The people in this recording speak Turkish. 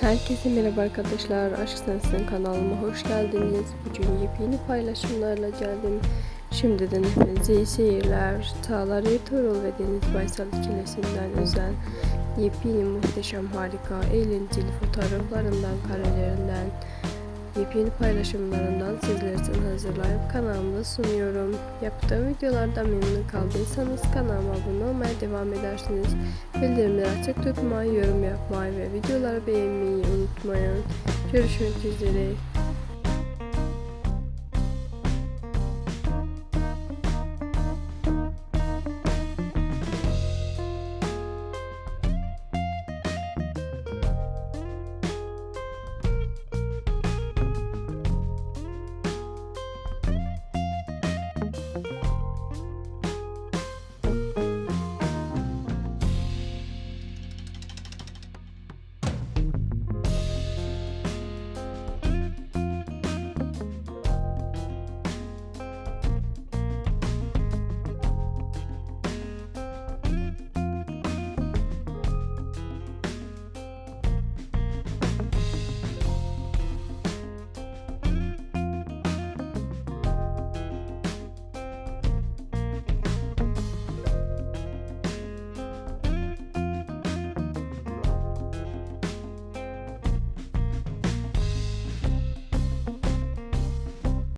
Herkese merhaba arkadaşlar. Aşk Sensin kanalıma hoş geldiniz. Bugün yepyeni paylaşımlarla geldim. Şimdiden hepinize iyi seyirler. Çağlar Ertuğrul ve Deniz Baysal ikilisinden özel yepyeni muhteşem harika eğlenceli fotoğraflarından karelerinden yepyeni paylaşımlarından sizler için hazırlayıp kanalımda sunuyorum. Yaptığım videolardan memnun kaldıysanız kanalıma abone olmaya devam edersiniz. Bildirimleri açık tutmayı, yorum yapmayı ve videoları beğenmeyi unutmayın. Görüşmek üzere.